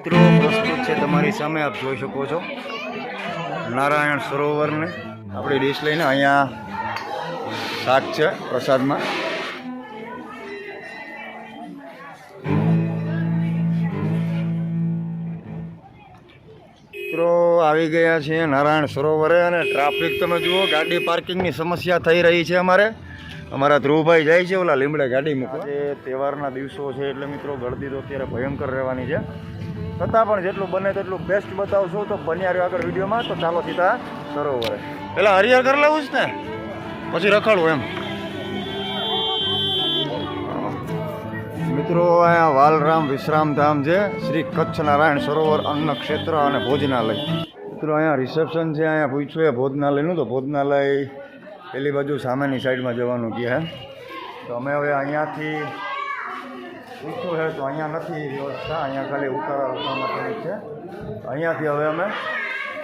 મિત્રો પ્રસ્તુત છે તમારી સામે, આપ જોઈ શકો છો. નારાયણ સરોવરને આપણી ડીશ લઈને અહીંયા શાક છે પ્રસાદમાં. મિત્રો, આવી ગયા છીએ નારાયણ સરોવરે અને ટ્રાફિક તમે જુઓ, ગાડી પાર્કિંગની સમસ્યા થઈ રહી છે અમારે. અમારા ધ્રુવભાઈ જાય છે, ઓલા લીમડે ગાડી મૂકવા તહેવારના દિવસો છે એટલે મિત્રો ગળદી તો અત્યારે ભયંકર રહેવાની છે. છતાં પણ જેટલું બને તેટલું બેસ્ટ બતાવશો તો બન્યા રહ્યો આગળ વિડીયોમાં. તો ચાલો સીધા સરોવરે પેલા હરિયર કરી લેવું છે ને? પછી રખડવું એમ. મિત્રો અહીંયા વાલરામ વિશ્રામધામ છે. શ્રી કચ્છ નારાયણ સરોવર અન્ન ક્ષેત્ર અને ભોજનાલય. મિત્રો અહીંયા રિસેપ્શન છે અહીંયા પૂછ્યું એ ભોજનાલયનું. તો ભોજનાલય પેલી બાજુ સામેની સાઈડમાં જવાનું કહે. તો અમે હવે અહીંયાથી પૂછ્યું છે તો અહીંયા નથી, વ્યવસ્થા અહીંયા ખાલી ઉતારા રોકવા માટેની છે. અહીંયાથી હવે અમે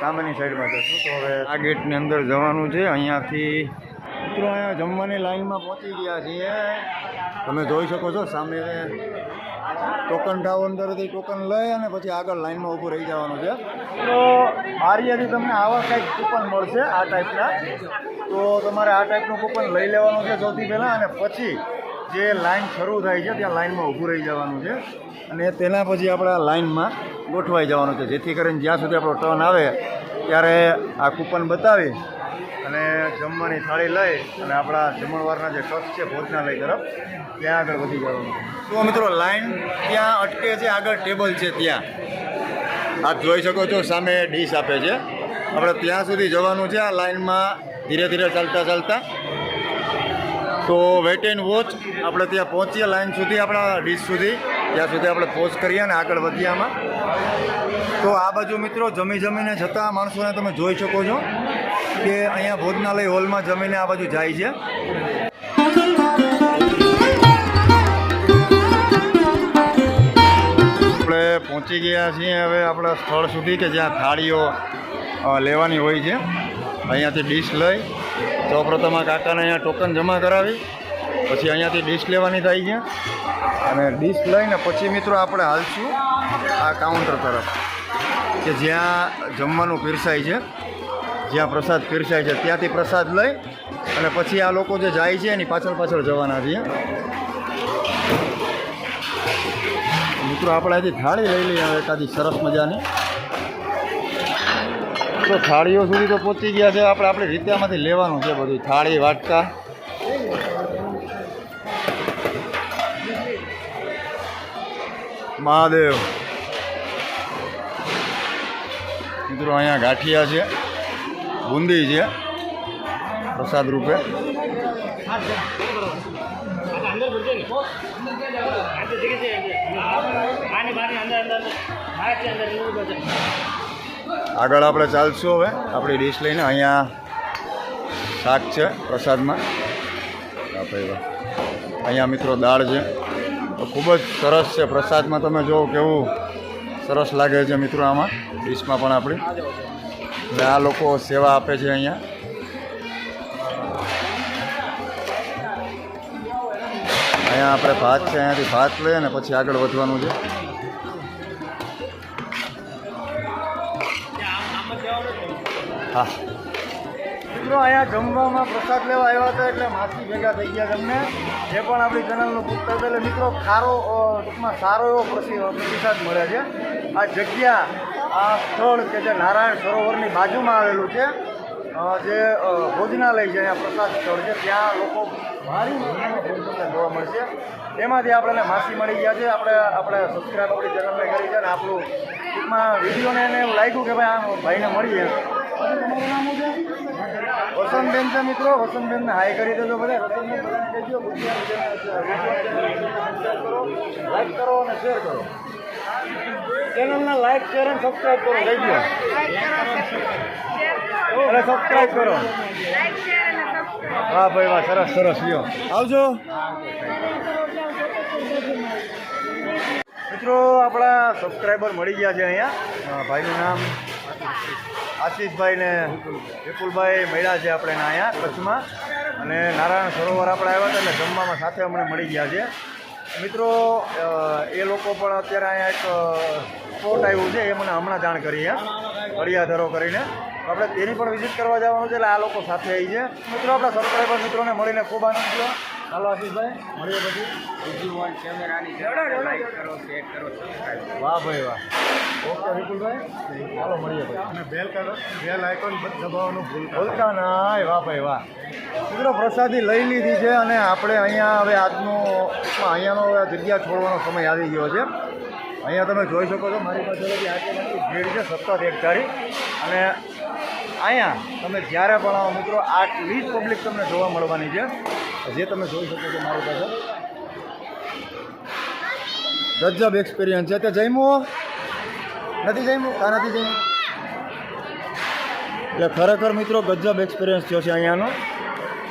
સામેની સાઈડમાં જશું તો હવે આ ગેટની અંદર જવાનું છે. અહીંયાથી મિત્રો અહીંયા જમવાની લાઈનમાં પહોંચી ગયા છીએ. તમે જોઈ શકો છો, સામે ટોકન ટાવ અંદરથી ટોકન લઈ અને પછી આગળ લાઈનમાં ઊભું રહી જવાનું છે. તો બારીયાથી તમને આવા કંઈક કૂપન મળશે આ ટાઈપના તો તમારે આ ટાઈપનું કૂપન લઈ લેવાનું છે સૌથી પહેલાં અને પછી જે લાઈન શરૂ થાય છે, ત્યાં લાઈનમાં ઊભું રહી જવાનું છે અને તેના પછી આપણે આ લાઈનમાં ગોઠવાઈ જવાનું છે. જેથી કરીને જ્યાં સુધી આપણો ટર્ન આવે, ત્યારે આ કૂપન બતાવી અને જમવાની થાળી લઈ અને આપણા જમણવારના જે ટ્રસ્ટ છે, ભોજનાલય તરફ ત્યાં આગળ વધી જવાનું તો મિત્રો, લાઈન ત્યાં અટકે છે, આગળ ટેબલ છે ત્યાં. આપ જોઈ શકો છો, સામે ડીશ આપે છે. આપણે ત્યાં સુધી જવાનું છે, આ લાઈનમાં ધીરે ધીરે ચાલતા ચાલતા. તો વેટ એન્ડ વોચ આપણે ત્યાં પહોંચીએ લાઈન સુધી, આપણા ડીશ સુધી. ત્યાં સુધી આપણે પોઝ કરીએ અને આગળ વધીએ આમાં. તો આ બાજુ મિત્રો, જમી જમીને છતાં માણસોને તમે જોઈ શકો છો કે અહીંયા ભોજનાલય હોલમાં જમીને આ બાજુ જાય છે. આપણે પહોંચી ગયા છીએ હવે આપણા સ્થળ સુધી કે જ્યાં થાળીઓ લેવાની હોય છે. અહીંયાથી ડીશ લઈ. સૌપ્રથમ આ કાકાને અહીંયા ટોકન જમા કરાવી. પછી અહીંયાથી ડીશ લેવાની થાય છે. અને ડીશ લઈને પછી મિત્રો આપણે હાલશું આ કાઉન્ટર તરફ. કે જ્યાં જમવાનું પીરસાય છે, જ્યાં પ્રસાદ પીરસાય છે, ત્યાંથી પ્રસાદ લઈ અને પછી આ લોકો જે જાય છે એની પાછળ પાછળ જવાના છીએ મિત્રો, આપણે અહીંથી થાળી લઈ લઈએ એકાદી સરસ મજાની. તો થાળીઓ સુધી તો પહોંચી ગયા છે. આપણે આપણી રીત્યામાંથી લેવાનું છે બધું. થાળી, વાટકા. મહાદેવ. મિત્રો અહીંયા ગાંઠિયા છે. બુંદી છે. પ્રસાદ રૂપે. આગળ આપણે ચાલશું હવે. આપણી ડીશ લઈને અહીંયા શાક છે પ્રસાદમાં. અહીંયા મિત્રો દાળ છે. તો ખૂબ જ સરસ છે પ્રસાદમાં તમે જુઓ કેવું સરસ લાગે છે મિત્રો આમાં ડીશમાં પણ આપણી. એટલે આ લોકો સેવા આપે છે અહીંયા. અહીંયા આપણે ભાત છે, અહીંયાથી ભાત લઈએ ને પછી આગળ વધવાનું છે. હા. મિત્રો, અહીંયા જમવામાં પ્રસાદ લેવા આવ્યા હતા એટલે માછી ભેગા થઈ ગયા તમને. જે પણ આપણી ચેનલનું પૂછતા હતા એટલે મિત્રો, ખારો ટૂંકમાં સારો એવો પ્રતિસાદ મળે છે. આ જગ્યા, આ સ્થળ કે જે નારાયણ સરોવરની બાજુમાં આવેલું છે જે ભોજનાલય છે, અહીંયા પ્રસાદ સ્થળ છે. ત્યાં લોકો ભારી જોવા મળશે એમાંથી આપણને માસી મળી ગયા છે. આપણે આપણે સબસ્ક્રાઈબ આપણી ચેનલને કરી છે અને આપણું ટૂંકમાં વિડીયોને એને એવું લાગ્યું કે ભાઈ, આ ભાઈને મળીએ. વસંતબેન છે મિત્રો વસંતબેનને હાઈ કરી દેજો બધા. વસંતબેન લાઈક કરો અને શેર કરો. ચેનલને લાઈક શેર અને સબસ્ક્રાઈબ કરો ગયો અને સબસ્ક્રાઈબ કરો. હા, ભાઈ, વાહ, સરસ સરસ, લ્યો. આવજો. મિત્રો, આપણા સબસ્ક્રાઈબર મળી ગયા છે અહીંયા. ભાઈનું નામ આશીષભાઈ ને વિપુલભાઈ મળ્યા છે આપણે અહીંયા કચ્છમાં. અને નારાયણ સરોવર આપણે આવ્યા હતા એટલે જમવામાં સાથે અમને મળી ગયા છે. મિત્રો એ લોકો પણ અત્યારે અહીંયા એક સ્પોટ આવ્યું છે, એ મને હમણાં જાણ કરી હે. કડિયાધરો કરીને. આપણે તેની પણ વિઝિટ કરવા જવાનું છે એટલે આ લોકો સાથે આવી છે. મિત્રો, આપણા સબસ્ક્રાઈબર મિત્રોને મળીને ખૂબ આનંદ થયો. હાલો આશીષભાઈ. મળીએ પછી. બીજી વન કેમેરાની લાઈક કરો શેર કરો સબસ્ક્રાઈબ વાહ ભાઈ વાહ. ઓકે વિપુલભાઈ. હાલો મળીએ પછી. અને બેલ કર બેલ આઇકોન દબાવવાનું ભૂલતા બોલતા ના વાહ ભાઈ વાહ. મિત્રો પ્રસાદી લઈ લીધી છે અને આપણે અહીંયા હવે આજનો અહીંયાનો હવે જગ્યા છોડવાનો સમય આવી ગયો છે. અહીંયા તમે જોઈ શકો છો મારી પાસે બધી ભીડ છે સત્તર એક ધારી અને અહીંયા તમે જ્યારે પણ આવો મિત્રો આટલી જ પબ્લિક તમને જોવા મળવાની છે. જે તમે જોઈ શકો છો મારી પાસે ગજબ એક્સપિરિયન્સ છે. તે જમ્યું નથી જમ્યું કા નથી જમ્યું એટલે ખરેખર મિત્રો ગજબ એક્સપિરિયન્સ થયો છે અહીંયાનો.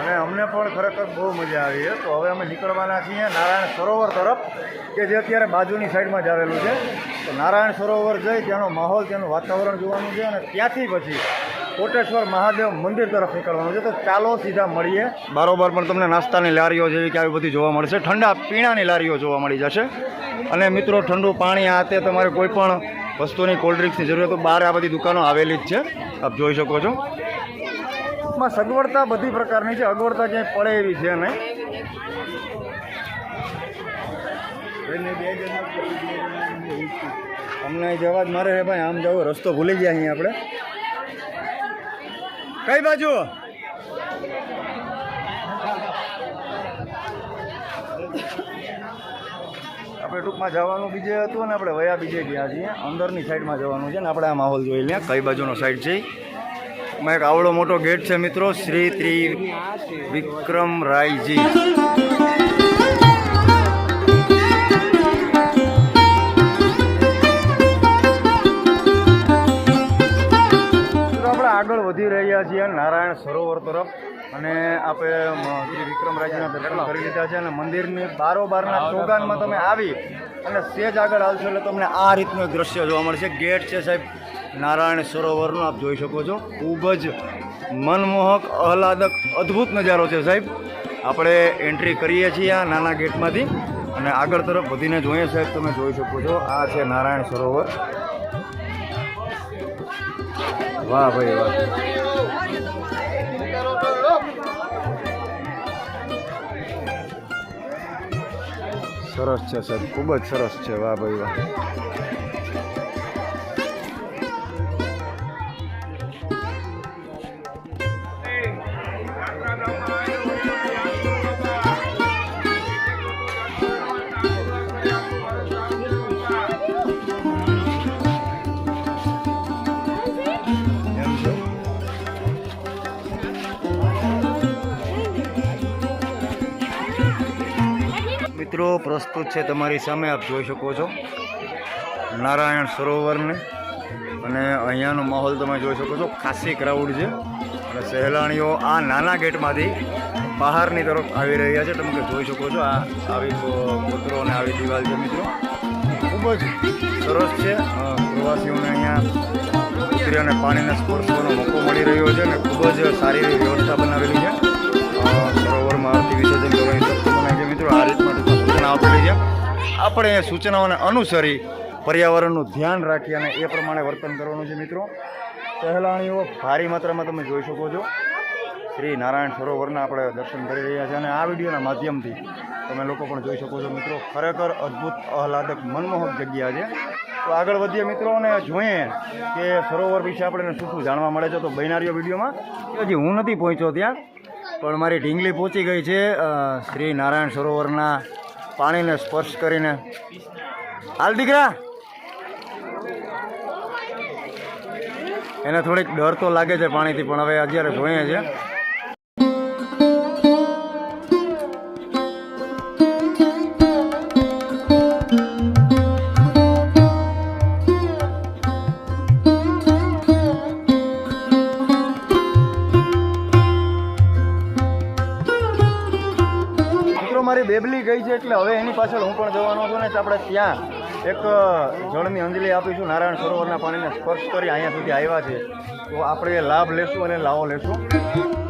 અને અમને પણ ખરેખર બહુ મજા આવી છે. તો હવે અમે નીકળવાના છીએ નારાયણ સરોવર તરફ, કે જે અત્યારે બાજુની સાઈડમાં જ આવેલું છે. તો નારાયણ સરોવર જઈ ત્યાંનો માહોલ, ત્યાંનું વાતાવરણ જોવાનું છે અને ત્યાંથી પછી કોટેશ્વર મહાદેવ મંદિર તરફ નીકળવાનું છે. તો ચાલો સીધા મળીએ. બારોબાર પણ તમને નાસ્તાની લારીઓ જેવી કે આવી બધી જોવા મળશે. ઠંડા પીણાની લારીઓ જોવા મળી જશે. અને મિત્રો ઠંડુ પાણી આ તે તમારે કોઈ પણ વસ્તુની કોલ્ડ ડ્રિંક્સની જરૂરિયાત તો બહાર આ બધી દુકાનો આવેલી જ છે. આપ જોઈ શકો છો. માં સગવડતા બધી પ્રકારની છે. અગવડતા ક્યાંય પડે એવી છે નહીં. અમને જવા જ મારે છે ભાઈ. આમ જવું રસ્તો ભૂલી ગયા અહીંયા આપણે. કઈ બાજુ? આપણે ટૂંકમાં જવાનું બીજે હતું ને આપણે વયા બીજે ગયા છીએ. અંદરની સાઈડમાં જવાનું છે ને આપણે આ માહોલ જોઈ લે. કઈ બાજુનો સાઈડ છે? એમાં એક આવડો મોટો ગેટ છે મિત્રો. શ્રી ત્રી વિક્રમ રાયજી. રહ્યા છીએ નારાયણ સરોવર તરફ અને આપણે શ્રી વિક્રમરાજના દર્શન કરી લીધા છે અને મંદિરની બારોબારના ચોગાનમાં તમે આવી અને સેજ આગળ આવશો એટલે તમને આ રીતનું એક દ્રશ્ય જોવા મળશે. ગેટ છે સાહેબ નારાયણ સરોવરનું આપ જોઈ શકો છો. ખૂબ જ મનમોહક આહલાદક અદ્ભુત નજારો છે સાહેબ. આપણે એન્ટ્રી કરીએ છીએ આ નાના ગેટમાંથી અને આગળ તરફ વધીને જોઈએ સાહેબ તમે જોઈ શકો છો. આ છે નારાયણ સરોવર. વાહ ભાઈ વાહ. સરસ છે સાહેબ. ખૂબ જ સરસ છે વાહ ભાઈ વાહ. મિત્રો, પ્રસ્તુત છે તમારી સામે, આપ જોઈ શકો છો. નારાયણ સરોવરને અને અહીંયાનો માહોલ તમે જોઈ શકો છો. ખાસી ક્રાઉડ છે. અને સહેલાણીઓ આ નાના ગેટમાંથી બહારની તરફ આવી રહ્યા છે. તમે જોઈ શકો છો, આ આવી કો- અને આવી દિવાલ છે, મિત્રો. ખૂબ જ સરસ છે. પ્રવાસીઓને અહીંયા ઉતરી અને પાણીને સ્પર્શવાનો મોકો મળી રહ્યો છે અને ખૂબ જ સારી એવી વ્યવસ્થા બનાવેલી છે. સરોવરમાં આરતી વિસર્જન કરવાની તક બનાવી છે, મિત્રો. આ રીતમાં સૂચના આપેલી છે. આપણે એ સૂચનાઓને અનુસરી પર્યાવરણનું ધ્યાન રાખી અને એ પ્રમાણે વર્તન કરવાનું છે મિત્રો. સહેલાણીઓ, ભારી માત્રામાં તમે જોઈ શકો છો. શ્રી નારાયણ સરોવરના આપણે દર્શન કરી રહ્યા છીએ અને આ વિડીયોના માધ્યમથી તમે લોકો પણ જોઈ શકો છો મિત્રો. ખરેખર અદ્ભુત, આહલાદક, મનમોહક જગ્યા છે. તો આગળ વધીએ મિત્રો અને જોઈએ કે સરોવર વિશે આપણે શું શું જાણવા મળે છે. તો બૈનારીઓ વિડીયોમાં હજી હું નથી પહોંચ્યો ત્યાં, પણ મારી ઢીંગલી પહોંચી ગઈ છે શ્રી નારાયણ સરોવરના પાણીને સ્પર્શ કરીને. હાલ દીકરા. એને થોડીક ડર તો લાગે છે પાણીથી, પણ હવે અત્યારે જોઈએ છે. એટલે હવે એની પાછળ હું પણ જવાનો છું ને આપણે ત્યાં એક જળની અંજલિ આપીશું. નારાયણ સરોવરના પાણીને સ્પર્શ કરી અહીંયા સુધી આવ્યા છે. તો આપણે લાભ લેશું અને લાવો લેશું.